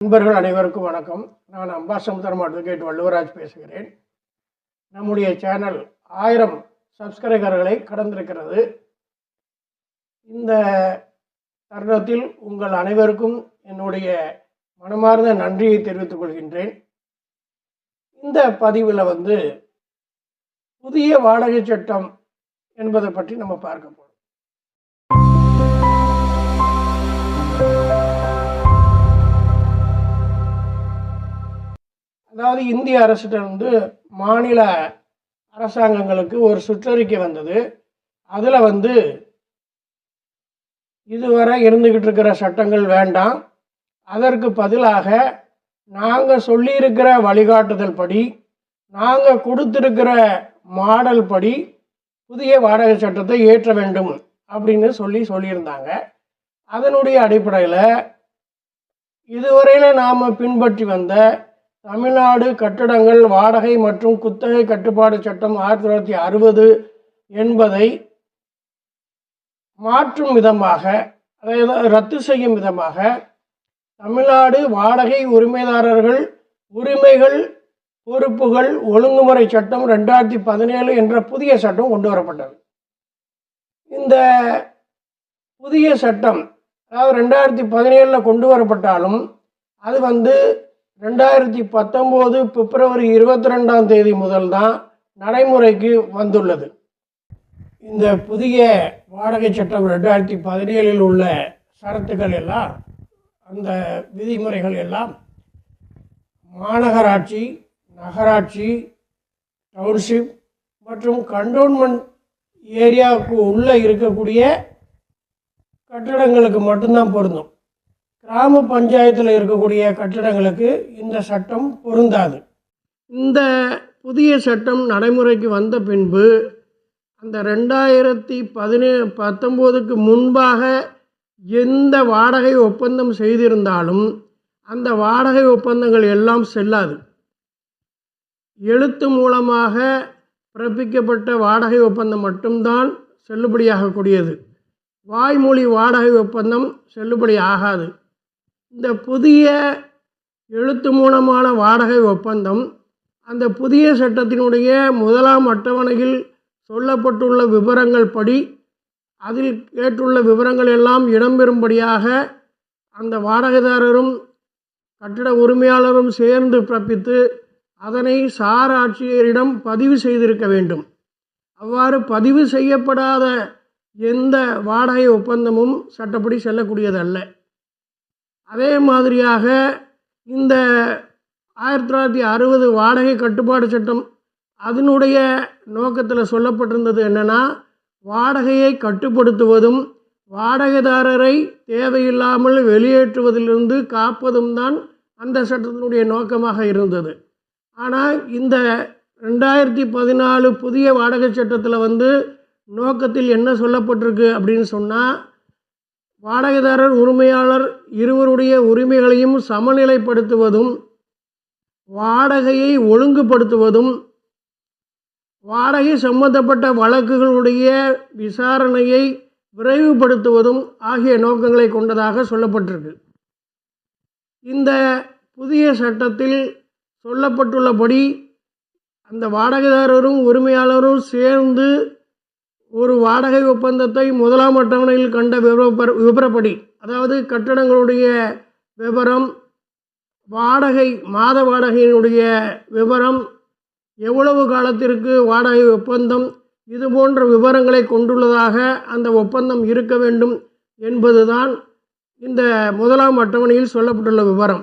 நண்பர்கள் அனைவருக்கும் வணக்கம். நான் அம்பாசமுத்திரம் அட்வொகேட் வள்ளுவராஜ் பேசுகிறேன். நம்முடைய சேனல் ஆயிரம் சப்ஸ்கிரைபர்களை கடந்திருக்கிறது. இந்த தருணத்தில் உங்கள் அனைவருக்கும் என்னுடைய மனமார்ந்த நன்றியை தெரிவித்துக் கொள்கின்றேன். இந்த பதிவில் வந்து புதிய வாடகை சட்டம் என்பதை பற்றி நம்ம பார்க்க போகிறோம் அதாவது இந்திய அரசிட்ட வந்து மாநில அரசாங்கங்களுக்கு ஒரு சுற்றறிக்கை வந்தது. அதில் வந்து இதுவரை இருந்துக்கிட்டு இருக்கிற சட்டங்கள் வேண்டாம். அதற்கு பதிலாக நாங்கள் சொல்லியிருக்கிற வழிகாட்டுதல் படி நாங்கள் கொடுத்துருக்கிற மாடல் படி புதிய வாடகை சட்டத்தை ஏற்ற வேண்டும் அப்படின்னு சொல்லி சொல்லியிருந்தாங்க. அதனுடைய அடிப்படையில் இதுவரையில் நாம் பின்பற்றி வந்த தமிழ்நாடு கட்டடங்கள் வாடகை மற்றும் குத்தகை கட்டுப்பாடு சட்டம் ஆயிரத்தி தொள்ளாயிரத்தி அறுபது என்பதை மாற்றும் விதமாக அதாவது ரத்து செய்யும் விதமாக தமிழ்நாடு வாடகை உரிமைதாரர்கள் உரிமைகள் பொறுப்புகள் ஒழுங்குமுறை சட்டம் ரெண்டாயிரத்தி பதினேழு என்ற புதிய சட்டம் கொண்டு வரப்பட்டது. இந்த புதிய சட்டம் அதாவது ரெண்டாயிரத்தி பதினேழில் கொண்டு வரப்பட்டாலும் அது வந்து ரெண்டாயிரத்தி பத்தொம்போது பிப்ரவரி இருபத்தி ரெண்டாம் தேதி முதல் தான் நடைமுறைக்கு வந்துள்ளது. இந்த புதிய வாடகை சட்டம் ரெண்டாயிரத்தி பதினேழில் உள்ள சரத்துக்கள் எல்லாம் அந்த விதிமுறைகள் எல்லாம் மாநகராட்சி நகராட்சி டவுன்ஷிப் மற்றும் கண்டோன்மெண்ட் ஏரியாவுக்கு உள்ளே இருக்கக்கூடிய கட்டடங்களுக்கு மட்டும்தான் பொருந்தும். கிராம பஞ்சாயத்தில் இருக்கக்கூடிய கட்டிடங்களுக்கு இந்த சட்டம் பொருந்தாது. இந்த புதிய சட்டம் நடைமுறைக்கு வந்த பின்பு அந்த ரெண்டாயிரத்தி பதினே பத்தொம்போதுக்கு முன்பாக எந்த வாடகை ஒப்பந்தம் செய்திருந்தாலும் அந்த வாடகை ஒப்பந்தங்கள் எல்லாம் செல்லாது. எழுத்து மூலமாக பிறப்பிக்கப்பட்ட வாடகை ஒப்பந்தம் மட்டும்தான் செல்லுபடியாகக்கூடியது. வாய்மொழி வாடகை ஒப்பந்தம் செல்லுபடி ஆகாது. இந்த புதிய எழுத்து மூலமான வாடகை ஒப்பந்தம் அந்த புதிய சட்டத்தினுடைய முதலாம் அட்டவணையில் சொல்லப்பட்டுள்ள விவரங்கள் படி அதில் கேட்டுள்ள விவரங்கள் எல்லாம் இடம்பெறும்படியாக அந்த வாடகைதாரரும் கட்டிட உரிமையாளரும் சேர்ந்து பிறப்பித்து அதனை சார் ஆட்சியரிடம் பதிவு செய்திருக்க வேண்டும். அவ்வாறு பதிவு செய்யப்படாத எந்த வாடகை ஒப்பந்தமும் சட்டப்படி செல்லக்கூடியதல்ல. அதே மாதிரியாக இந்த ஆயிரத்தி தொள்ளாயிரத்தி அறுபது வாடகை கட்டுப்பாடு சட்டம் அதனுடைய நோக்கத்தில் சொல்லப்பட்டிருந்தது என்னென்னா வாடகையை கட்டுப்படுத்துவதும் வாடகைதாரரை தேவையில்லாமல் வெளியேற்றுவதிலிருந்து காப்பதும் தான் அந்த சட்டத்தினுடைய நோக்கமாக இருந்தது. ஆனால் இந்த ரெண்டாயிரத்தி பதினாலு புதிய வாடகை சட்டத்தில் வந்து நோக்கத்தில் என்ன சொல்லப்பட்டிருக்கு அப்படின்னு சொன்னால் வாடகைதாரர் உரிமையாளர் இருவருடைய உரிமைகளையும் சமநிலைப்படுத்துவதும் வாடகையை ஒழுங்குபடுத்துவதும் வாடகை சம்பந்தப்பட்ட வழக்குகளுடைய விசாரணையை விரைவுபடுத்துவதும் ஆகிய நோக்கங்களை கொண்டதாக சொல்லப்பட்டிருக்கு. இந்த புதிய சட்டத்தில் சொல்லப்பட்டுள்ளபடி அந்த வாடகைதாரரும் உரிமையாளரும் சேர்ந்து ஒரு வாடகை ஒப்பந்தத்தை முதலாம் அட்டவணையில் கண்ட விவரப்பர் விவரப்படி அதாவது கட்டடங்களுடைய விவரம் வாடகை மாத வாடகையினுடைய விவரம் எவ்வளவு காலத்திற்கு வாடகை ஒப்பந்தம் இது போன்ற விவரங்களை கொண்டுள்ளதாக அந்த ஒப்பந்தம் இருக்க வேண்டும் என்பதுதான் இந்த முதலாம் அட்டவணையில் சொல்லப்பட்டுள்ள விவரம்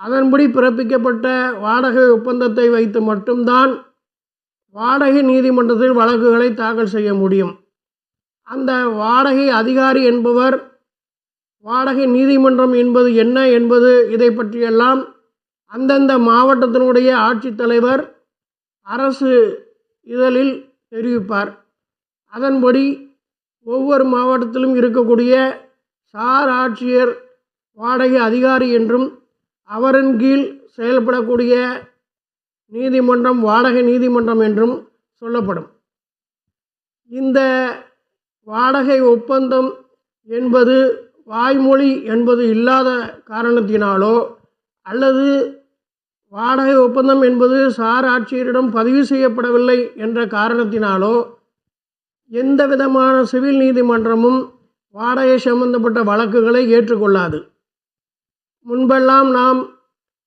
அதன்படி பிறப்பிக்கப்பட்ட வாடகை ஒப்பந்தத்தை வைத்து மட்டும்தான் வாடகை நீதிமன்றத்தில் வழக்குகளை தாக்கல் செய்ய முடியும். அந்த வாடகை அதிகாரி என்பவர் வாடகை நீதிமன்றம் என்பது என்ன என்பது இதை பற்றியெல்லாம் அந்தந்த மாவட்டத்தினுடைய ஆட்சித்தலைவர் அரசு இதழில் தெரிவிப்பார். அதன்படி ஒவ்வொரு மாவட்டத்திலும் இருக்கக்கூடிய சார் ஆட்சியர் வாடகை அதிகாரி என்றும் அவரின் கீழ் செயல்படக்கூடிய நீதிமன்றம் வாடகை நீதிமன்றம் என்றும் சொல்லப்படும். இந்த வாடகை ஒப்பந்தம் என்பது வாய்மொழி என்பது இல்லாத காரணத்தினாலோ அல்லது வாடகை ஒப்பந்தம் என்பது சார் ஆட்சியரிடம் பதிவு செய்யப்படவில்லை என்ற காரணத்தினாலோ எந்த விதமான சிவில் நீதிமன்றமும் வாடகை சம்பந்தப்பட்ட வழக்குகளை ஏற்றுக்கொள்ளாது. முன்பெல்லாம் நாம்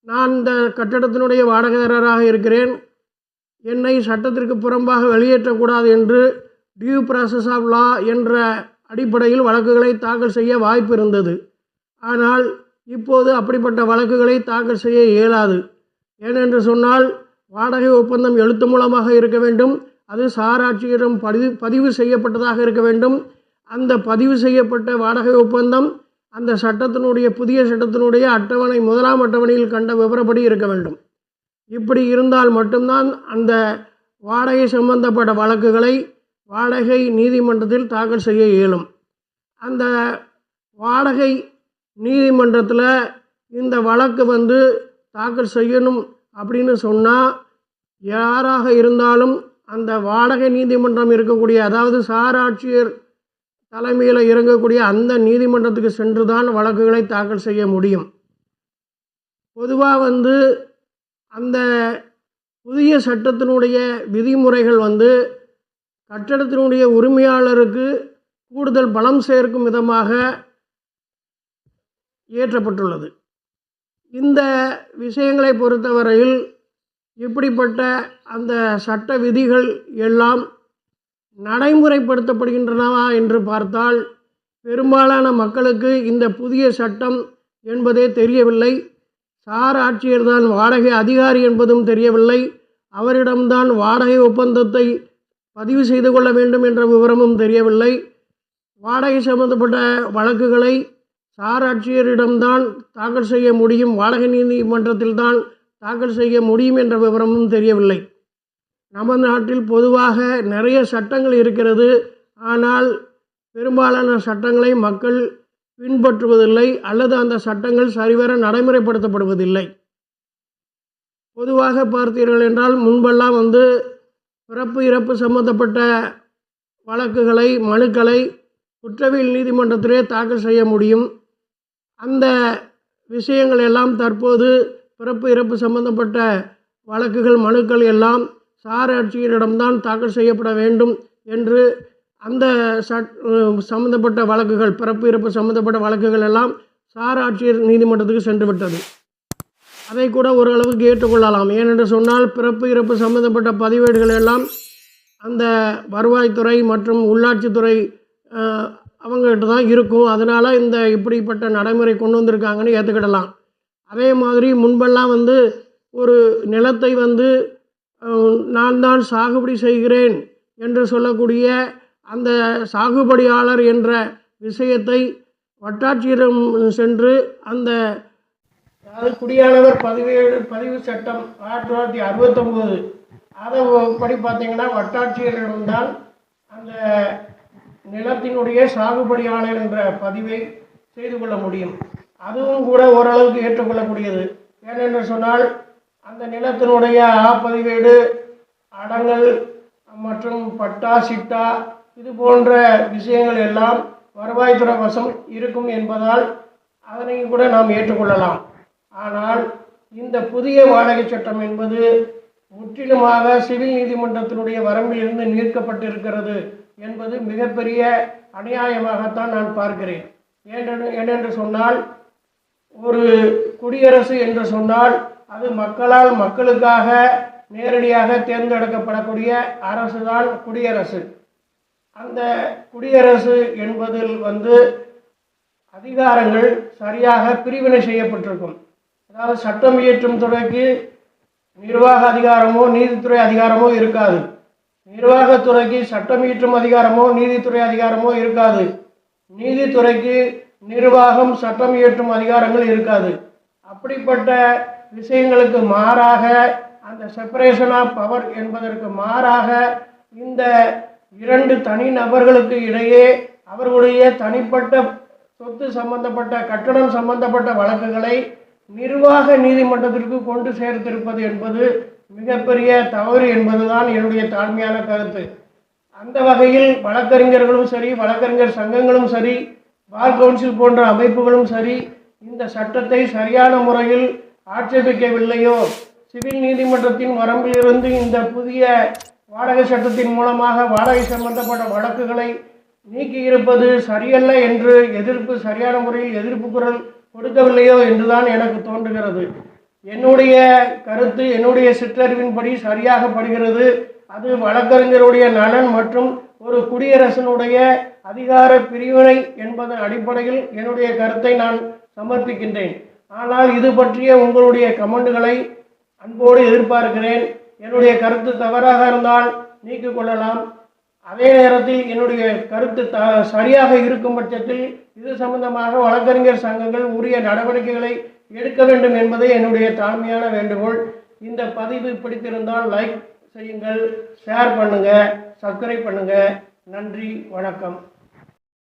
நான் இந்த கட்டடத்தினுடைய வாடகைதாரராக இருக்கிறேன். என்னை சட்டத்திற்கு புறம்பாக வெளியேற்றக்கூடாது என்று டியூ ப்ராசஸ் ஆஃப் லா என்ற அடிப்படையில் வழக்குகளை தாக்கல் செய்ய வாய்ப்பு இருந்தது. ஆனால் இப்போது அப்படிப்பட்ட வழக்குகளை தாக்கல் செய்ய இயலாது. ஏனென்று சொன்னால் வாடகை ஒப்பந்தம் எழுத்து மூலமாக இருக்க வேண்டும். அது சாராட்சியிடம் பதிவு பதிவு செய்யப்பட்டதாக இருக்க வேண்டும். அந்த பதிவு செய்யப்பட்ட வாடகை ஒப்பந்தம் அந்த சட்டத்தினுடைய புதிய சட்டத்தினுடைய அட்டவணை முதலாம் அட்டவணையில் கண்ட விவரப்படி இருக்க வேண்டும். இப்படி இருந்தால் மட்டும்தான் அந்த வாடகை சம்பந்தப்பட்ட வழக்குகளை வாடகை நீதிமன்றத்தில் தாக்கல் செய்ய இயலும். அந்த வாடகை நீதிமன்றத்தில் இந்த வழக்கு வந்து தாக்கல் செய்யணும் அப்படின்னு சொன்னால் யாராக இருந்தாலும் அந்த வாடகை நீதிமன்றம் இருக்கக்கூடிய அதாவது சார் ஆட்சியர் தலைமையில் இறங்கக்கூடிய அந்த நீதிமன்றத்துக்கு சென்று தான் வழக்குகளை தாக்கல் செய்ய முடியும். பொதுவாக வந்து அந்த புதிய சட்டத்தினுடைய விதிமுறைகள் வந்து கட்டடத்தினுடைய உரிமையாளருக்கு கூடுதல் பலம் சேர்க்கும் விதமாக இயற்றப்பட்டுள்ளது. இந்த விஷயங்களை பொறுத்தவரையில் இப்படிப்பட்ட அந்த சட்ட விதிகள் எல்லாம் நடைமுறைப்படுத்தப்படுகின்றனவா என்று பார்த்தால் பெரும்பாலான மக்களுக்கு இந்த புதிய சட்டம் என்பதே தெரியவில்லை. சார் ஆட்சியர்தான் வாடகை அதிகாரி என்பதும் தெரியவில்லை. அவரிடம்தான் வாடகை ஒப்பந்தத்தை பதிவு செய்து கொள்ள வேண்டும் என்ற விவரமும் தெரியவில்லை. வாடகை சம்பந்தப்பட்ட வழக்குகளை சார் ஆட்சியரிடம்தான் தாக்கல் செய்ய முடியும். வாடகை நீதிமன்றத்தில்தான் தாக்கல் செய்ய முடியும் என்ற விவரமும் தெரியவில்லை. நமது நாட்டில் பொதுவாக நிறைய சட்டங்கள் இருக்கிறது. ஆனால் பெரும்பாலான சட்டங்களை மக்கள் பின்பற்றுவதில்லை அல்லது அந்த சட்டங்கள் சரிவர நடைமுறைப்படுத்தப்படுவதில்லை. பொதுவாக பார்த்தீர்கள் என்றால் முன்பெல்லாம் வந்து பிறப்பு இறப்பு சம்பந்தப்பட்ட வழக்குகளை மனுக்களை குற்றவியல் நீதிமன்றத்திலே தாக்கல் செய்ய முடியும். அந்த விஷயங்கள் எல்லாம் தற்போது பிறப்பு இறப்பு சம்பந்தப்பட்ட வழக்குகள் மனுக்கள் எல்லாம் சார் ஆட்சியரிடம்தான் தாக்கல் செய்யப்பட வேண்டும் என்று அந்த சட் சம்பந்தப்பட்ட வழக்குகள் பிறப்பு இறப்பு சம்பந்தப்பட்ட வழக்குகள் எல்லாம் சார் ஆட்சியர் நீதிமன்றத்துக்கு சென்று விட்டது அதை கூட ஓரளவுக்கு ஏற்றுக்கொள்ளலாம். ஏனென்று சொன்னால் பிறப்பு இறப்பு சம்பந்தப்பட்ட பதிவேடுகள் எல்லாம் அந்த வருவாய்த்துறை மற்றும் உள்ளாட்சித்துறை அவங்ககிட்ட தான் இருக்கும். அதனால் இந்த இப்படிப்பட்ட நடைமுறை கொண்டு வந்திருக்காங்கன்னு ஏற்றுக்கிடலாம் அதே மாதிரி முன்பெல்லாம் வந்து ஒரு நிலத்தை வந்து நான் தான் சாகுபடி செய்கிறேன் என்று சொல்லக்கூடிய அந்த சாகுபடியாளர் என்ற விஷயத்தை வட்டாட்சியரிடம் சென்று அந்த அதாவது குடியானவர் பதிவேடு பதிவு சட்டம் ஆயிரத்தி தொள்ளாயிரத்தி அறுபத்தொம்போது. அதை படி பார்த்தீங்கன்னா வட்டாட்சியரிடம்தான் அந்த நிலத்தினுடைய சாகுபடியாளர் என்ற பதிவை செய்து கொள்ள முடியும். அதுவும் கூட ஓரளவுக்கு ஏற்றுக்கொள்ளக்கூடியது. ஏனென்று சொன்னால் அந்த நிலத்தினுடைய ஆப்பதிவேடு அடங்கல் மற்றும் பட்டா சிட்டா இது போன்ற விஷயங்கள் எல்லாம் வருவாய்த்துறை வசம் இருக்கும் என்பதால் அதனை கூட நாம் ஏற்றுக்கொள்ளலாம். ஆனால் இந்த புதிய வாடகை சட்டம் என்பது முற்றிலுமாக சிவில் நீதிமன்றத்தினுடைய வரம்பிலிருந்து நீக்கப்பட்டிருக்கிறது என்பது மிகப்பெரிய அநியாயமாகத்தான் நான் பார்க்கிறேன். ஏனென்று ஏனென்று சொன்னால் ஒரு குடியரசு என்று சொன்னால் அது மக்களால் மக்களுக்காக நேரடியாக தேர்ந்தெடுக்கப்படக்கூடிய அரசு தான் குடியரசு. அந்த குடியரசு என்பதில் வந்து அதிகாரங்கள் சரியாக பிரிவினை செய்யப்பட்டிருக்கும். அதாவது சட்டம் இயற்றும் துறைக்கு நிர்வாக அதிகாரமோ நீதித்துறை அதிகாரமோ இருக்காது. நிர்வாகத்துறைக்கு சட்டம் இயற்றும் அதிகாரமோ நீதித்துறை அதிகாரமோ இருக்காது. நீதித்துறைக்கு நிர்வாகம் சட்டம் இயற்றும் அதிகாரங்கள் இருக்காது. அப்படிப்பட்ட விஷயங்களுக்கு மாறாக அந்த செப்பரேஷன் ஆஃப் பவர் என்பதற்கு மாறாக இந்த இரண்டு தனி நபர்களுக்கு இடையே அவர்களுடைய தனிப்பட்ட சொத்து சம்பந்தப்பட்ட கட்டணம் சம்பந்தப்பட்ட வழக்குகளை நிர்வாக நீதிமன்றத்திற்கு கொண்டு சேர்த்திருப்பது என்பது மிகப்பெரிய தவறு என்பதுதான் என்னுடைய தாழ்மையான கருத்து. அந்த வகையில் வழக்கறிஞர்களும் சரி வழக்கறிஞர் சங்கங்களும் சரி பார் கவுன்சில் போன்ற அமைப்புகளும் சரி இந்த சட்டத்தை சரியான முறையில் ஆட்சேபிக்கவில்லையோ? சிவில் நீதிமன்றத்தின் வரம்பிலிருந்து இந்த புதிய வாடகை சட்டத்தின் மூலமாக வாடகை சம்பந்தப்பட்ட வழக்குகளை நீக்கியிருப்பது சரியல்ல என்று எதிர்ப்பு சரியான முறையில் எதிர்ப்பு குரல் கொடுக்கவில்லையோ என்றுதான் எனக்கு தோன்றுகிறது. என்னுடைய கருத்து என்னுடைய சிற்றறிவின்படி சரியாக படுகிறது அது வழக்கறிஞருடைய நலன் மற்றும் ஒரு குடியரசனுடைய அதிகார பிரிவினை என்பதன் அடிப்படையில் என்னுடைய கருத்தை நான் சமர்ப்பிக்கின்றேன். ஆனால் இது பற்றிய உங்களுடைய கமெண்டுகளை அன்போடு எதிர்பார்க்கிறேன். என்னுடைய கருத்து தவறாக இருந்தால் நீக்கிக் கொள்ளலாம். அதே நேரத்தில் என்னுடைய கருத்து த சரியாக இருக்கும் பட்சத்தில் இது சம்பந்தமாக வழக்கறிஞர் சங்கங்கள் உரிய நடவடிக்கைகளை எடுக்க வேண்டும் என்பதே என்னுடைய தாழ்மையான வேண்டுகோள். இந்த பதிவு பிடித்திருந்தால் லைக் செய்யுங்கள் ஷேர் பண்ணுங்கள் சப்ஸ்கிரைப் பண்ணுங்கள் நன்றி வணக்கம்.